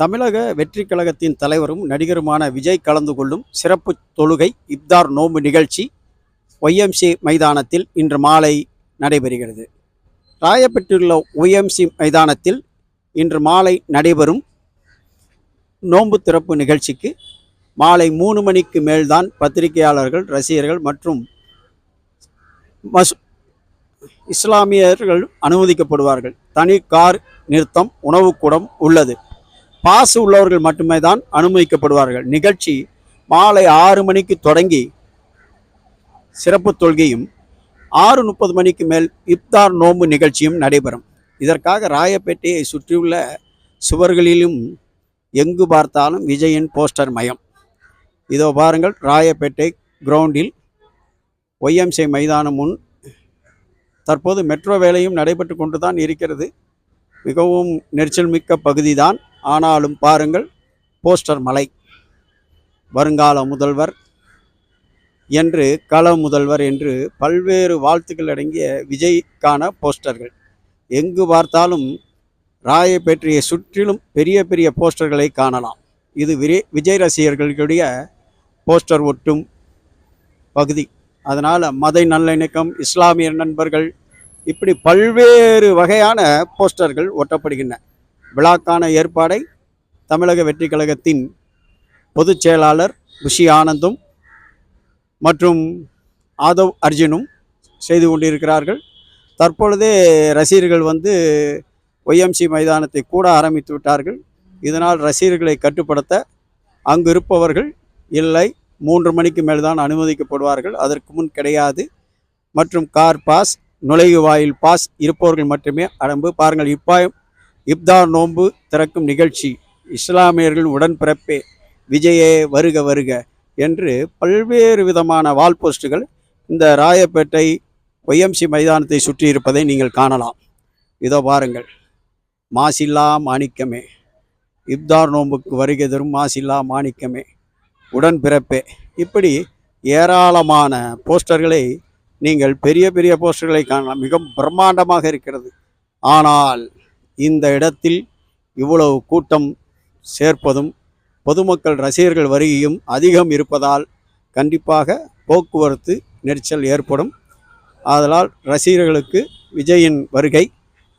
தமிழக வெற்றி கழகத்தின் தலைவரும் நடிகருமான விஜய் கலந்து கொள்ளும் சிறப்பு தொழுகை இப்தார் நோம்பு நிகழ்ச்சி ஒய்எம்சி மைதானத்தில் இன்று மாலை நடைபெறுகிறது. ராயப்பேட்டையுள்ள ஒய்எம்சி மைதானத்தில் இன்று மாலை நடைபெறும் நோன்பு திறப்பு நிகழ்ச்சிக்கு மாலை மூணு மணிக்கு மேல்தான் பத்திரிகையாளர்கள் ரசிகர்கள் மற்றும் மசு இஸ்லாமியர்கள் அனுமதிக்கப்படுவார்கள். தனி கார் நிறுத்தம் உணவுக்கூடம் உள்ளது. பாஸ் உள்ளவர்கள் மட்டுமே தான் அனுமதிக்கப்படுவார்கள். நிகழ்ச்சி மாலை ஆறு மணிக்கு தொடங்கி சிறப்பு தொழுகையும் ஆறு முப்பது மணிக்கு மேல் இப்தார் நோன்பு நிகழ்ச்சியும் நடைபெறும். இதற்காக ராயப்பேட்டையை சுற்றியுள்ள சுவர்களிலும் எங்கு பார்த்தாலும் விஜயின் போஸ்டர் மயம். இதோ பாருங்கள் ராயப்பேட்டை கிரவுண்டில் ஒய்எம்சி மைதானம் முன் தற்போது மெட்ரோ வேலையும் நடைபெற்று கொண்டு தான் இருக்கிறது. மிகவும் நெரிச்சல் மிக்க பகுதி தான் ஆனாலும் பாருங்கள் போஸ்டர் மலை. வருங்கால முதல்வர் என்று கள முதல்வர் என்று பல்வேறு வாழ்த்துக்கள் அடங்கிய விஜய்க்கான போஸ்டர்கள். எங்கு பார்த்தாலும் ராயப்பேட்டையை சுற்றிலும் பெரிய பெரிய போஸ்டர்களை காணலாம். இது விஜய் ரசிகர்களுடைய போஸ்டர் ஒட்டும் பகுதி. அதனால் மத நல்லிணக்கம் இஸ்லாமிய நண்பர்கள் இப்படி பல்வேறு வகையான போஸ்டர்கள் ஒட்டப்படுகின்றன. விழாக்கான ஏற்பாடை தமிழக வெற்றி கழகத்தின் பொதுச் செயலாளர் குஷி ஆனந்தும் மற்றும் ஆதவ் அர்ஜுனும் செய்து கொண்டிருக்கிறார்கள். தற்பொழுதே ரசிகர்கள் வந்து ஒய்எம்சி மைதானத்தை கூட ஆரம்பித்து விட்டார்கள். இதனால் ரசிகர்களை கட்டுப்படுத்த அங்கு இருப்பவர்கள் இல்லை. மூன்று மணிக்கு மேல் தான் அனுமதிக்கப்படுவார்கள். அதற்கு முன் கிடையாது. மற்றும் கார் பாஸ் நுழைவு வாயில் பாஸ் இருப்பவர்கள் மட்டுமே அடம்பு. பாருங்கள் இப்பாயும் இப்தார் நோன்பு திறக்கும் நிகழ்ச்சி. இஸ்லாமியர்களின் உடன்பிறப்பே விஜயே வருக வருக என்று பல்வேறு விதமான வால் போஸ்டுகள் இந்த ராயப்பேட்டை ஒய்எம்சி மைதானத்தை சுற்றி இருப்பதை நீங்கள் காணலாம். இதோ பாருங்கள் மாசில்லா மாணிக்கமே. இப்தார் நோன்புக்கு வருகை தரும் மாசில்லா மாணிக்கமே. உடன்பிறப்பே. இப்படி ஏராளமான போஸ்டர்களை நீங்கள் பெரிய பெரிய போஸ்டர்களை காணலாம். மிகவும் பிரம்மாண்டமாக இருக்கிறது. ஆனால் இந்த இடத்தில் இவ்வளவு கூட்டம் சேர்ப்பதும் பொதுமக்கள் ரசிகர்கள் வருகையும் அதிகம் இருப்பதால் கண்டிப்பாக போக்குவரத்து நெரிச்சல் ஏற்படும். ஆதலால் ரசிகர்களுக்கு விஜயின் வருகை.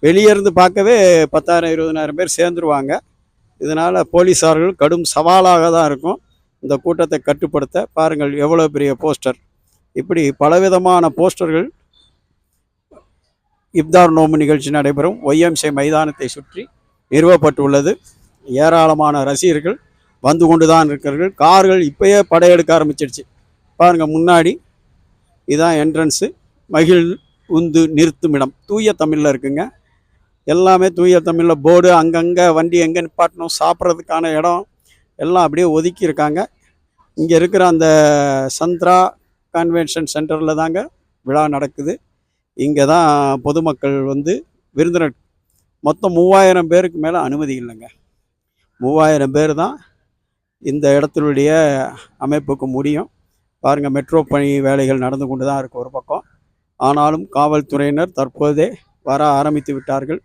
வெளியிருந்து பார்க்கவே பத்தாயிரம் இருபதனாயிரம் பேர் சேர்ந்துருவாங்க. இதனால் போலீஸார்கள் கடும் சவாலாக தான் இருக்கும். இந்த கூட்டத்தை கட்டுப்படுத்த பாருங்கள் எவ்வளோ பெரிய போஸ்டர். இப்படி பலவிதமான போஸ்டர்கள் இப்தார் நோம்பு நிகழ்ச்சி நடைபெறும். ஒய்எம்சி மைதானத்தை சுற்றி நிறுவப்பட்டுள்ளது. ஏராளமான ரசிகர்கள் வந்து கொண்டு தான் இருக்கிறார்கள். கார்கள் இப்பயே படையெடுக்க ஆரம்பிச்சிடுச்சு பாருங்கள் முன்னாடி இதான் என்ட்ரன்ஸு மகிழ் உந்து நிறுத்துமிடம் தூய தமிழில் இருக்குங்க. எல்லாமே தூய தமிழில் போர்டு அங்கங்கே வண்டி எங்கே நிப்பாட்டணும் சாப்பிட்றதுக்கான இடம் எல்லாம் அப்படியே ஒதுக்கியிருக்காங்க இங்கே இருக்கிற அந்த சந்திரா கன்வென்ஷன் சென்டரில் தாங்க விழா நடக்குது. இங்கே தான் பொதுமக்கள் வந்து விருந்தினர் மொத்தம் மூவாயிரம் பேருக்கு மேலே அனுமதி இல்லைங்க. மூவாயிரம் பேர் தான் இந்த இடத்தினுடைய அமைப்புக்கு முடியும். பாருங்கள் மெட்ரோ பணி வேலைகள் நடந்து கொண்டு தான் இருக்குது ஒரு பக்கம். ஆனாலும் காவல்துறையினர் தற்போதே வர ஆரம்பித்து விட்டார்கள்.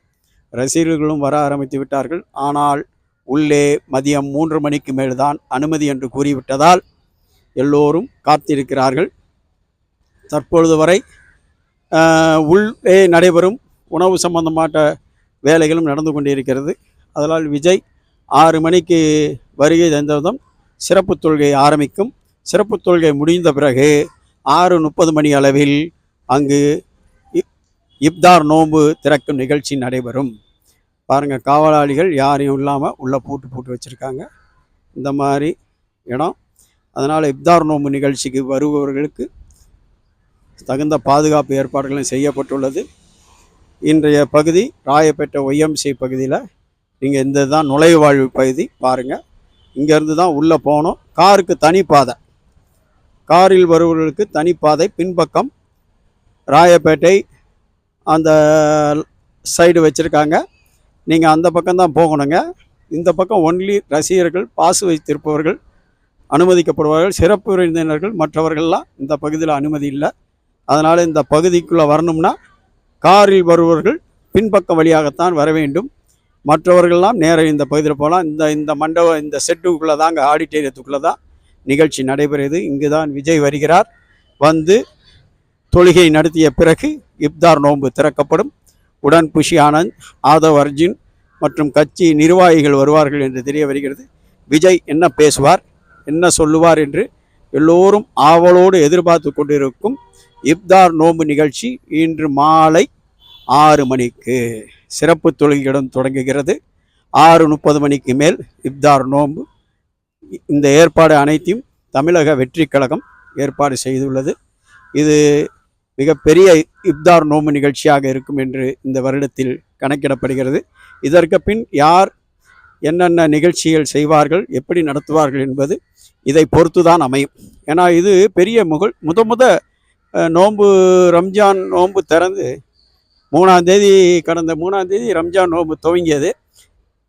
ரசிகர்களும் வர ஆரம்பித்து விட்டார்கள். ஆனால் உள்ளே மதியம் மூன்று மணிக்கு மேல் தான் அனுமதி என்று கூறிவிட்டதால் எல்லோரும் காத்திருக்கிறார்கள். தற்பொழுது வரை உள்ளே நடைபெறும் உணவு சம்பந்தமாட்ட வேலைகளும் நடந்து கொண்டிருக்கிறது. அதனால் விஜய் ஆறு மணிக்கு வருகை தந்ததும் சிறப்பு தொழுகை ஆரம்பிக்கும். சிறப்பு தொழுகை முடிந்த பிறகு ஆறு முப்பது மணி அளவில் அங்கு இப்- இப்தார் நோன்பு திறக்கும் நிகழ்ச்சி நடைபெறும். பாருங்கள் காவலாளிகள் யாரையும் இல்லாமல் உள்ளே பூட்டு போட்டு வச்சுருக்காங்க. இந்த மாதிரி இடம். அதனால் இப்தார் நோன்பு நிகழ்ச்சிக்கு வருபவர்களுக்கு தகுந்த பாதுகாப்பு ஏற்பாடுகளும் செய்யப்பட்டுள்ளது. இன்றைய பகுதி ராயப்பேட்டை ஒய்எம்சி பகுதியில். நீங்கள் இந்த தான் நுழைவாழ்வு பகுதி பாருங்கள் இங்கேருந்து தான் உள்ளே போகணும். காருக்கு தனிப்பாதை காரில் வருபவர்களுக்கு தனிப்பாதை பின்பக்கம் ராயப்பேட்டை அந்த சைடு வச்சுருக்காங்க. நீங்கள் அந்த பக்கம் தான் போகணுங்க. இந்த பக்கம் ஒன்லி ரசிகர்கள் பாசு வைத்திருப்பவர்கள் அனுமதிக்கப்படுவார்கள். சிறப்பு விருந்தினர்கள் மற்றவர்கள்லாம் இந்த பகுதியில் அனுமதி இல்லை. அதனால் இந்த பகுதிக்குள்ளே வரணும்னா காரில் வருபவர்கள் பின்பக்கம் வழியாகத்தான் வர வேண்டும். மற்றவர்கள்லாம் நேர இந்த பகுதியில் போகலாம். இந்த இந்த மண்டபம் இந்த செட்டுக்குள்ளே தாங்க ஆடிட்டோரியத்துக்குள்ளே தான் நிகழ்ச்சி நடைபெறுகிறது இங்கு தான் விஜய் வருகிறார். வந்து தொழுகை நடத்திய பிறகு இப்தார் நோன்பு திறக்கப்படும். உடன் புஷி ஆனந்த் ஆதவ் அர்ஜுன் மற்றும் கட்சி நிர்வாகிகள் வருவார்கள் என்று தெரிய வருகிறது. விஜய் என்ன பேசுவார் என்ன சொல்லுவார் என்று எல்லோரும் ஆவலோடு எதிர்பார்த்து கொண்டிருக்கும் இப்தார் நோன்பு நிகழ்ச்சி இன்று மாலை ஆறு மணிக்கு சிறப்பு தொழுகையுடன் தொடங்குகிறது. ஆறு முப்பது மணிக்கு மேல் இப்தார் நோன்பு இந்த ஏற்பாடு அனைத்தையும் தமிழக வெற்றி கழகம் ஏற்பாடு செய்துள்ளது. இது மிகப்பெரிய இப்தார் நோம்பு நிகழ்ச்சியாக இருக்கும் என்று இந்த வருடத்தில் கணக்கிடப்படுகிறது. இதற்கு பின் யார் என்னென்ன நிகழ்ச்சிகள் செய்வார்கள் எப்படி நடத்துவார்கள் என்பது இதை பொறுத்து தான் அமையும். ஏன்னா இது பெரிய முகல் முத முத நோன்பு ரம்ஜான் நோன்பு திறந்து மூணாம் தேதி கடந்த மூணாம் தேதி ரம்ஜான் நோன்பு துவங்கியது.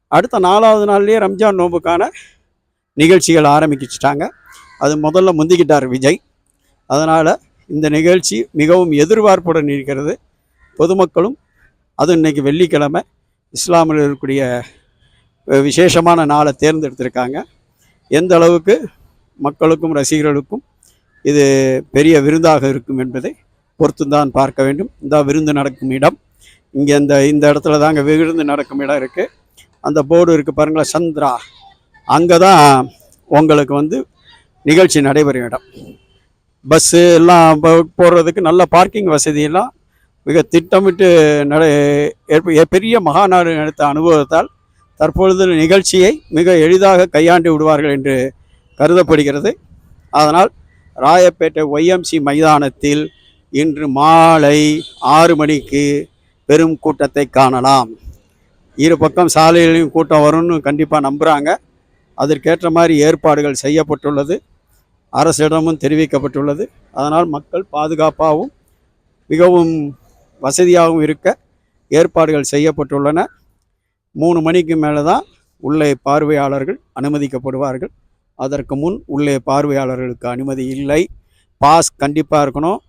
அடுத்த நாலாவது நாள்லேயே ரம்ஜான் நோன்புக்கான நிகழ்ச்சிகள் ஆரம்பிச்சிட்டாங்க. அது முதல்ல முந்திக்கிட்டார் விஜய். அதனால் இந்த நிகழ்ச்சி மிகவும் எதிர்பார்ப்புடன் இருக்கிறது. பொதுமக்களும் அதுவும் இன்னைக்கு வெள்ளிக்கிழமை இஸ்லாமில் இருக்கக்கூடிய விசேஷமான நாளை தேர்ந்தெடுத்திருக்காங்க. எந்த அளவுக்கு மக்களுக்கும் ரசிகர்களுக்கும் இது பெரிய விருந்தாக இருக்கும் என்பதை பொறுத்துந்தான் பார்க்க வேண்டும். இந்த விருந்து நடக்கும் இடம். இங்கே இந்த இந்த இடத்துல தாங்க விருந்து நடக்கும் இடம் இருக்குது அந்த போர்டு இருக்குது பாருங்களேன் சந்திரா. அங்கே தான் உங்களுக்கு வந்து நிகழ்ச்சி நடைபெறும் இடம். பஸ்ஸு எல்லாம் போடுறதுக்கு நல்ல பார்க்கிங் வசதியெல்லாம் மிக திட்டமிட்டு நட ஏற்ப- பெரிய மகாநாடு நடத்த அனுபவத்தால் தற்பொழுது நிகழ்ச்சியை மிக எளிதாக கையாண்டு விடுவார்கள் என்று கருதப்படுகிறது. அதனால் ராயப்பேட்டை ஒய்எம்சி மைதானத்தில் இன்று மாலை ஆறு மணிக்கு பெரும் கூட்டத்தை காணலாம். இரு பக்கம் சாலையிலையும் கூட்டம் வரும்னு கண்டிப்பாக நம்புகிறாங்க அதற்கேற்ற மாதிரி ஏற்பாடுகள் செய்யப்பட்டுள்ளது. அரசிடமும் தெரிவிக்கப்பட்டுள்ளது. அதனால் மக்கள் பாதுகாப்பாகவும் மிகவும் வசதியாகவும் இருக்க ஏற்பாடுகள் செய்யப்பட்டுள்ளன. மூணு மணிக்கு மேலே தான் உள்ளே பார்வையாளர்கள் அனுமதிக்கப்படுவார்கள். அதற்கு முன் உள்ளே பார்வையாளர்களுக்கு அனுமதி இல்லை. பாஸ் கண்டிப்பாக இருக்கணும்.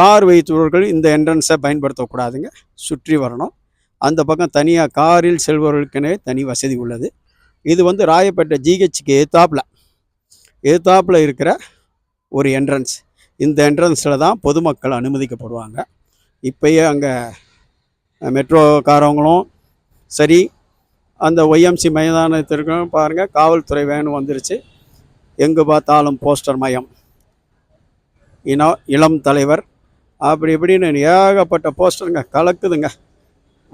கார் வைத்தவர்கள் இந்த என்ட்ரன்ஸை பயன்படுத்தக்கூடாதுங்க. சுற்றி வரணும். அந்த பக்கம் தனியாக காரில் செல்பவர்களுக்கெனவே தனி வசதி உள்ளது. இது வந்து ராயப்பேட்டை ஜிஹெச்சுக்கு ஏத்தாப்பில். ஏத்தாப்பில் இருக்கிற ஒரு என்ட்ரன்ஸ் இந்த என்ட்ரன்ஸில் தான் பொதுமக்கள் அனுமதிக்கப்படுவாங்க. இப்போயே அங்கே மெட்ரோக்காரவங்களும் சரி அந்த ஒய்எம்சி மைதானத்திற்கும் பாருங்கள் காவல்துறை வேணும் வந்துருச்சு. எங்கு பார்த்தாலும் போஸ்டர் மயம். இனம் இளம் தலைவர் அப்படி இப்படின்னு ஏகப்பட்ட போஸ்டருங்க கலக்குதுங்க.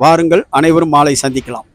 வாருங்கள் அனைவரும் மாலை சந்திக்கலாம்.